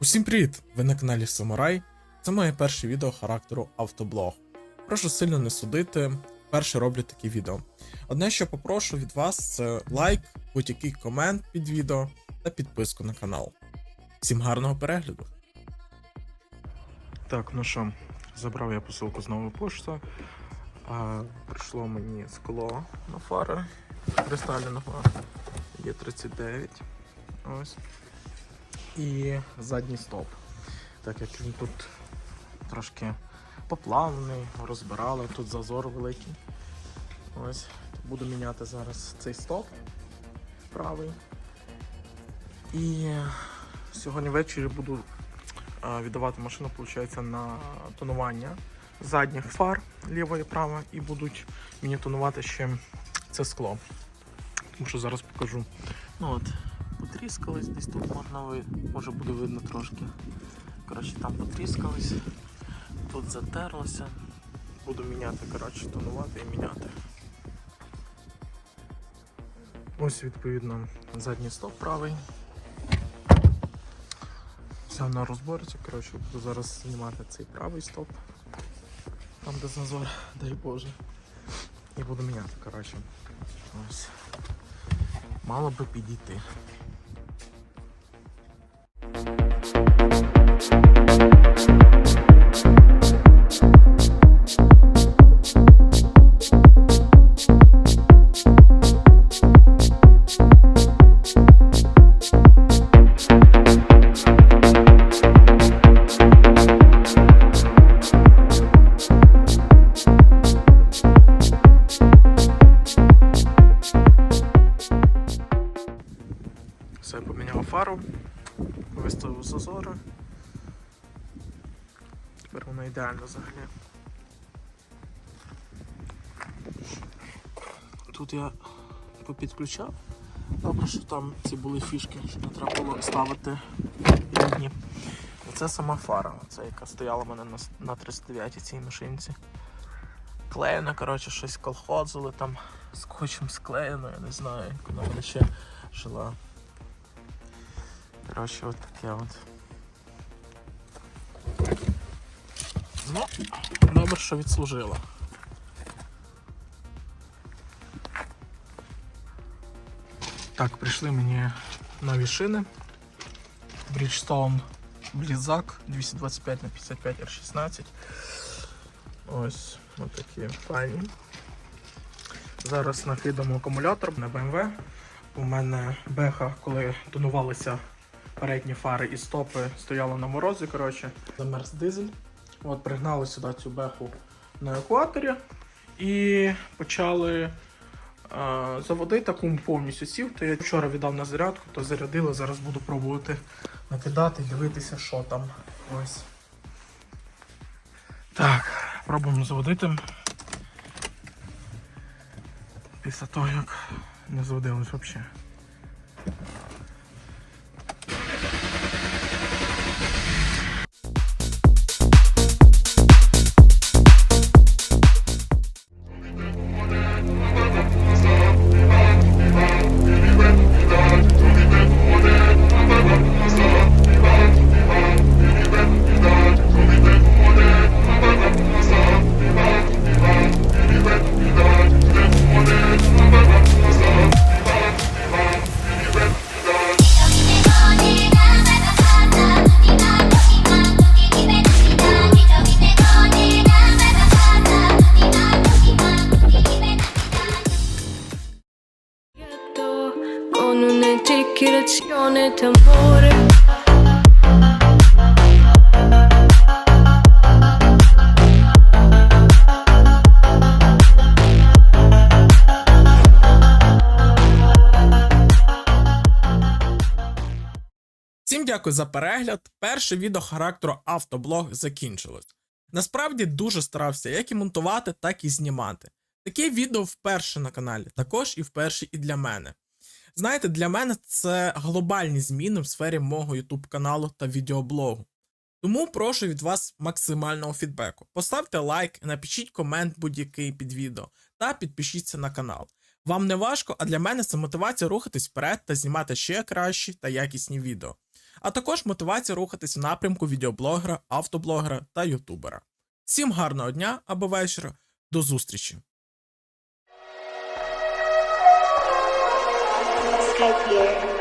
Усім привіт! Ви на каналі Самурай. Це моє перше відео характеру автоблог. Прошу сильно не судити, вперше роблю такі відео. Одне, що попрошу від вас, це лайк, будь-який комент під відео та підписку на канал. Всім гарного перегляду! Так, ну що, забрав я посилку з нової пошти. А, прийшло мені скло на фари. Кристальна фара. Є 39. Ось і задній стоп. Так як він тут трошки поплавлений, розбирали, тут зазор великий. Ось, буду міняти зараз цей стоп правий. І сьогодні ввечері буду віддавати машину, виходить, на тонування задніх фар ліва і права, і будуть мені тонувати ще це скло. Тому що зараз покажу. Ну от, потріскались, десь тут можна може буде видно трошки. Коротше, там потріскались, тут затерлося. Буду міняти, коротше, тонувати і міняти. Ось відповідно задній стоп правий. Все на розборці, коротше, буду зараз знімати цей правий стоп. Там де зазор, дай Боже. І буду міняти, коротше. Ось. Мало би підійти. Все, поміняв фару, виставив зазори. Тепер воно ідеально взагалі. Тут я попідключав. Добре, що там ці були фішки, що не треба було ставити рідні. Оце сама фара, оце яка стояла в мене на, на 39 цій машинці. Клеєна, коротше, щось колхозили там, скотчем склеєно, я не знаю, як вона мене ще жила. Коротше, от таке от. Ну, добре, що відслужила. Так, прийшли мені нові шини. Bridgestone Blizzak 225 на 55 R16. Ось ось такі файні. Зараз накидаємо акумулятор на BMW. У мене беха, коли тонувалися передні фари і стопи, стояла на морозі. коротше. Замерз дизель. От пригнали сюди цю беху на екваторі і почали е, заводити акум повністю сів. То я вчора віддав на зарядку, то зарядили. Зараз буду пробувати накидати дивитися, що там. Ось. Так, пробуємо заводити. Після того, як не заводилось взагалі. Con un'eticchierazione d'amore Всім дякую за перегляд. Перше відео характеру автоблог закінчилось. Насправді дуже старався як і монтувати, так і знімати. Таке відео вперше на каналі, також і вперше і для мене. Знаєте, для мене це глобальні зміни в сфері мого YouTube каналу та відеоблогу. Тому прошу від вас максимального фідбеку. Поставте лайк, напишіть комент будь-який під відео та підпишіться на канал. Вам не важко, а для мене це мотивація рухатись вперед та знімати ще кращі та якісні відео. а також мотивація рухатись в напрямку відеоблогера, автоблогера та ютубера. Всім гарного дня або вечора. До зустрічі! Thank here.